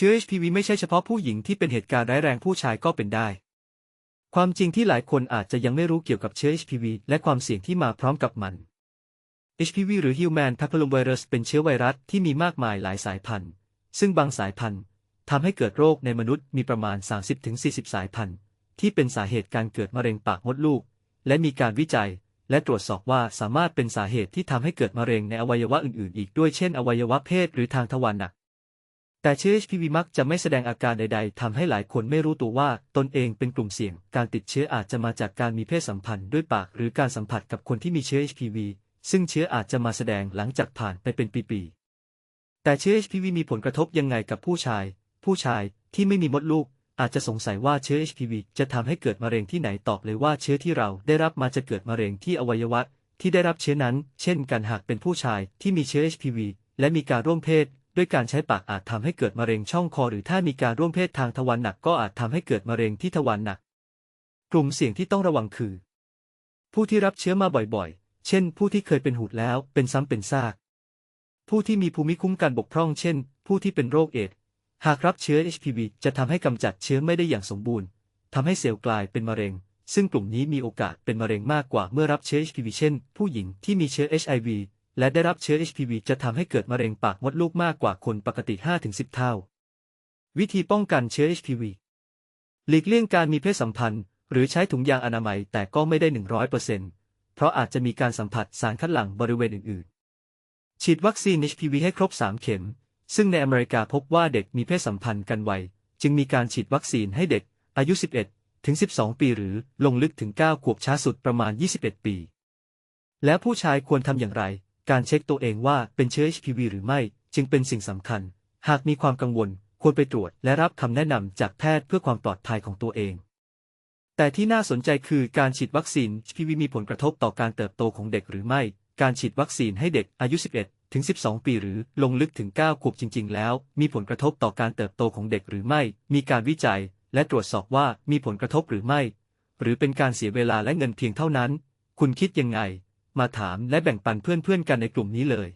เชื้อ HPV ไม่ใช่เฉพาะผู้หญิงที่เป็นเหตุการณ์ร้ายแรงผู้ชายก็เป็นได้ ความจริงที่หลายคนอาจจะยังไม่รู้เกี่ยวกับเชื้อ HPV และความเสี่ยงที่มาพร้อมกับมัน HPV หรือ Human Papillomavirus เป็นเชื้อไวรัสที่มีมากมายหลายสายพันธุ์ ซึ่งบางสายพันธุ์ทำให้เกิดโรคในมนุษย์มีประมาณ 30-40 สายพันธุ์ ที่เป็นสาเหตุการเกิดมะเร็งปากมดลูก และมีการวิจัย และตรวจสอบว่าสามารถเป็นสาเหตุที่ทำให้เกิดมะเร็งในอวัยวะอื่นๆ อีกด้วยเช่นอวัยวะเพศหรือทางทวารหนัก แต่เชื้อ HPV มักจะไม่แสดงอาการใด ๆทำให้หลายคนไม่รู้ตัวว่าตนเองเป็นกลุ่มเสี่ยง การติดเชื้ออาจจะมาจากการมีเพศสัมพันธ์ด้วยปากหรือการสัมผัสกับคนที่มีเชื้อ HPV ซึ่งเชื้ออาจจะมาแสดงหลังจากผ่านไปเป็นปีๆ แต่เชื้อ HPV มีผลกระทบยังไงกับผู้ชาย ผู้ชายที่ไม่มีมดลูกอาจจะสงสัยว่าเชื้อ HPV จะทำให้เกิดมะเร็งที่ไหนตอบเลยว่าเชื้อที่เราได้รับมาจะเกิดมะเร็งที่อวัยวะที่ได้รับเชื้อนั้น เช่น การหากเป็นผู้ชายที่มีเชื้อ HPV และมีการร่วมเพศ ด้วยการใช้ปากอาจทำให้เกิดมะเร็งช่องคอ หรือถ้ามีการร่วมเพศทางทวารหนักก็อาจทำให้เกิดมะเร็งที่ทวารหนัก กลุ่มเสี่ยงที่ต้องระวังคือ ผู้ที่รับเชื้อมาบ่อยๆ เช่น ผู้ที่เคยเป็นหูดแล้วเป็นซ้ำเป็นซาก ผู้ที่มีภูมิคุ้มกันบกพร่อง เช่น ผู้ที่เป็นโรคเอดส์หากรับเชื้อ HPV จะทำให้กำจัดเชื้อไม่ได้อย่างสมบูรณ์ทำให้เซลล์กลายเป็นมะเร็งซึ่งกลุ่มนี้มีโอกาสเป็นมะเร็งมากกว่าเมื่อรับเชื้อ HPV เช่น ผู้หญิงที่มีเชื้อ HIV และได้รับเชื้อ HPV จะทำให้เกิดมะเร็งปากมดลูกมากกว่าคนปกติ 5-10 เท่า วิธีป้องกันเชื้อ HPV หลีกเลี่ยงการมีเพศสัมพันธ์ หรือใช้ถุงยางอนามัยแต่ก็ไม่ได้ 100%เพราะอาจจะมีการสัมผัสสารคัดหลั่งบริเวณอื่นๆ ฉีดวัคซีน HPV ให้ครบ 3 เข็ม ซึ่งในอเมริกาพบว่าเด็กมีเพศสัมพันธ์กันไว จึงมีการฉีดวัคซีนให้เด็กอายุ 11 ถึง 12 ปีหรือลงลึกถึง 9 ขวบช้าสุดประมาณ 21 ปี แล้วผู้ชายควรทำอย่างไร การเช็คตัวเองว่าเป็นเชื้อ HPV หรือไม่ จึงเป็นสิ่งสำคัญ หากมีความกังวลควรไปตรวจและรับคำแนะนำจากแพทย์เพื่อความปลอดภัยของตัวเอง แต่ที่น่าสนใจคือการฉีดวัคซีน HPV มีผลกระทบต่อการเติบโตของเด็กหรือไม่ การฉีดวัคซีนให้เด็กอายุ 11 ถึง 12 ปีหรือลงลึกถึง 9 ขวบจริง ๆ แล้ว มีผลกระทบต่อการเติบโตของเด็กหรือไม่ มีการวิจัย และตรวจสอบว่ามีผลกระทบหรือไม่ หรือเป็นการเสียเวลาและเงินเพียงเท่านั้น คุณคิดยังไง มาถามและแบ่งปันเพื่อนๆกันในกลุ่มนี้เลย